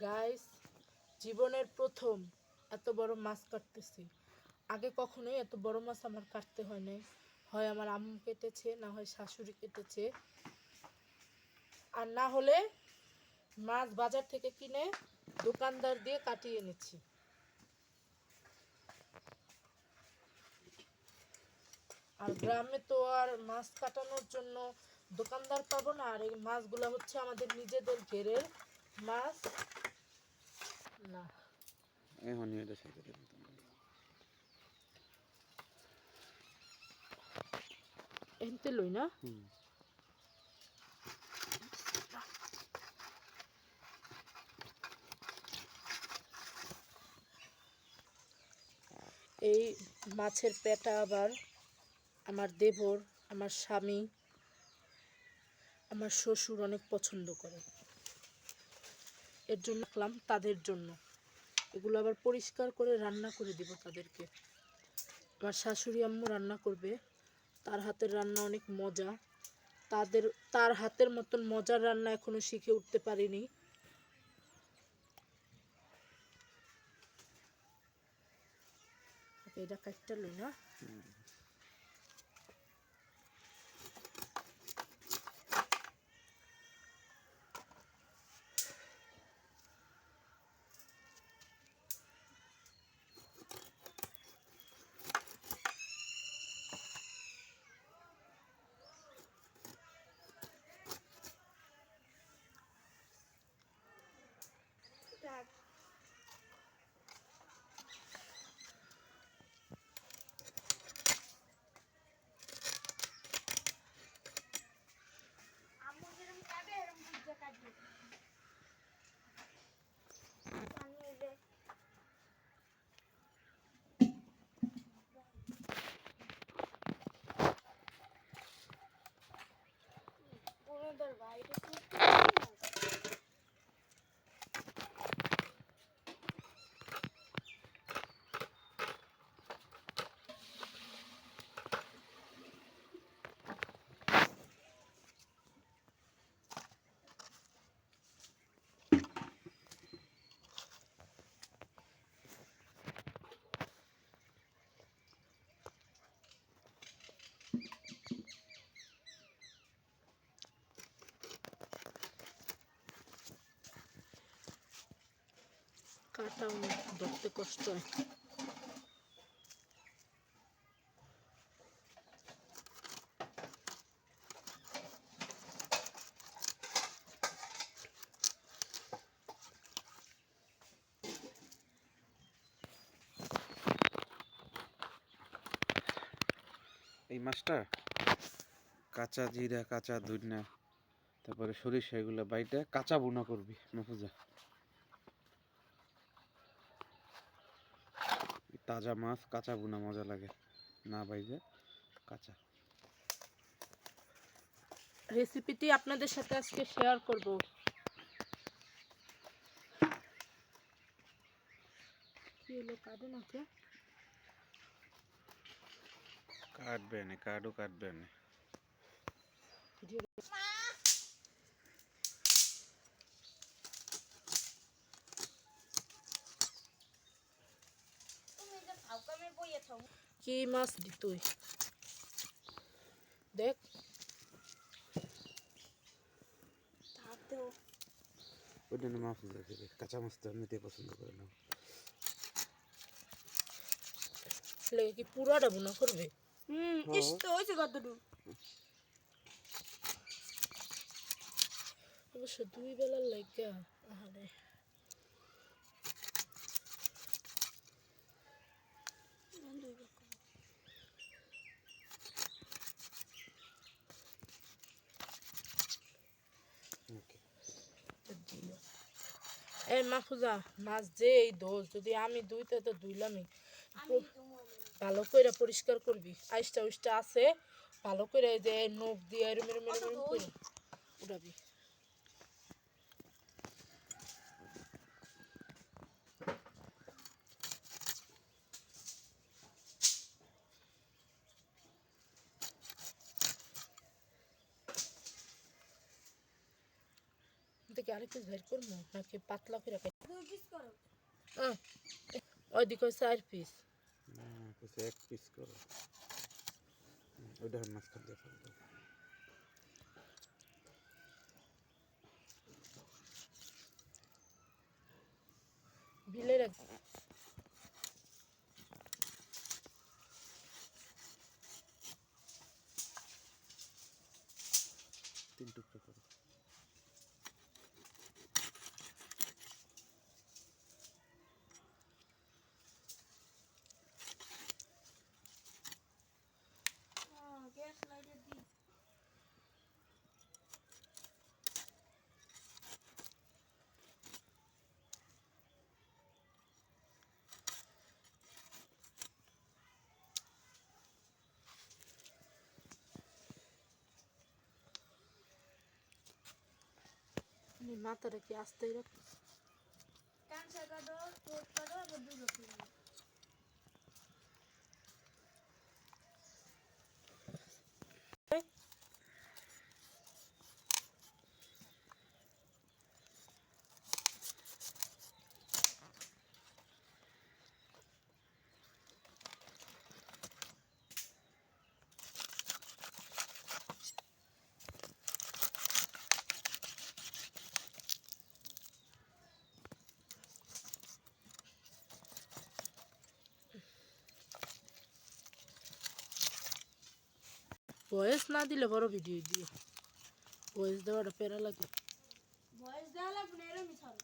Guys জীবনের প্রথম এত বড় মাছ কাটতেছি। আগে কখনোই এত বড় মাছ আমার কাটতে হয় নাই। হয় আমার আম্মু কেটেছে, না হয় শাশুড়ি কেটেছে। আর না হলে মাছ বাজার থেকে কিনে দোকানদার দিয়ে কাটিয়ে এনেছি। আর গ্রামে তো আর মাছ কাটানোর জন্য দোকানদার পাবো না, আর এই মাছগুলো হচ্ছে আমাদের নিজেদের ঘেরের মাছ? না। এখন এটা সাইকেল এনতে লই না? এই মাছের পেটা আবার আমার দেবর আমার স্বামী আমার শ্বশুর অনেক পছন্দ করে। এর জন্য রাখলাম তাদের জন্য। এগুলো আবার পরিষ্কার করে রান্না করে দিব তাদেরকে। আমার শাশুড়ি আম্মু রান্না করবে। তার হাতের রান্না অনেক মজা। তাদের, তার হাতের মতন মজার রান্না এখনও শিখে উঠতে পারিনি। এটা কাটটা লই না। কাটা অনেক ধরতে কষ্ট। হয় এই মাছটা কাঁচা জিরা, কাঁচা ধুইনা তারপরে সরিষা এগুলো বাইটা কাঁচা বুনা করবি মাফুজা তাজা মাছ কাঁচা বুনা মজা লাগে। না বাইজে কাঁচা। রেসিপিটি আপনাদের সাথে আজকে শেয়ার করব। কি হলো কাটে নাকি কাটবে না কাটও কাটবে না। কি মাছ দি তুই দেখ খেলে কাঁচা মাছ তো এমনিতে পছন্দ করে না লেগে কি পুরাটা বোনা করবে হুম ইস তো হয়েছে কতটুকু অবশ্য দুই বেলার লাগে আহারে এই মাহফুজা মাছ যে এই দোষ যদি আমি দুইতে তো দুইলামই। ভালো করে পরিষ্কার করবি। আইসটা উইসটা আছে ভালো করে এই যে নখ দিয়ে এরম এরম এরম এরম করে উড়াবি। থেকে আরেক পিস বের করব? নাকি পাতলা করে ওইদিকে চার পিস এক পিস করো। ওইটা মাঝখান দিয়ে ফেলব। মাথাটা কি আস্তেই রাখ। ভয়েস না দিলে বড় ভিডিও দিয়ে ভয়েস দেওয়াটা প্যারা লাগে ভয়েস দেওয়া লাগবে না এরমই ছাড়ো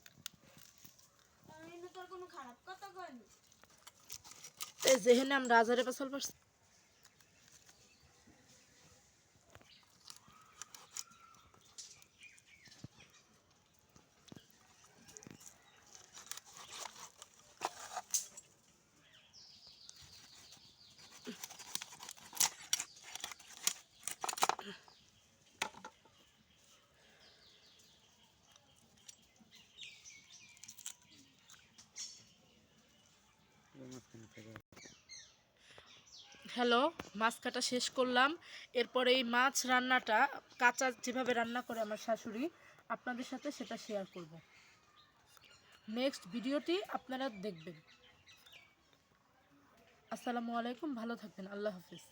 তোর কোনো খারাপ কথা কয়নি এই যেখানে আমরা হাজারে পাশাল পারছি হ্যালো, মাছ কাটা শেষ করলাম। এরপরে এই মাছ রান্নাটা কাঁচা যেভাবে রান্না করে আমার শাশুড়ি, আপনাদের সাথে সেটা শেয়ার করব। নেক্সট ভিডিওটি আপনারা দেখবেন। আসসালামু আলাইকুম, ভালো থাকবেন, আল্লাহ হাফিজ।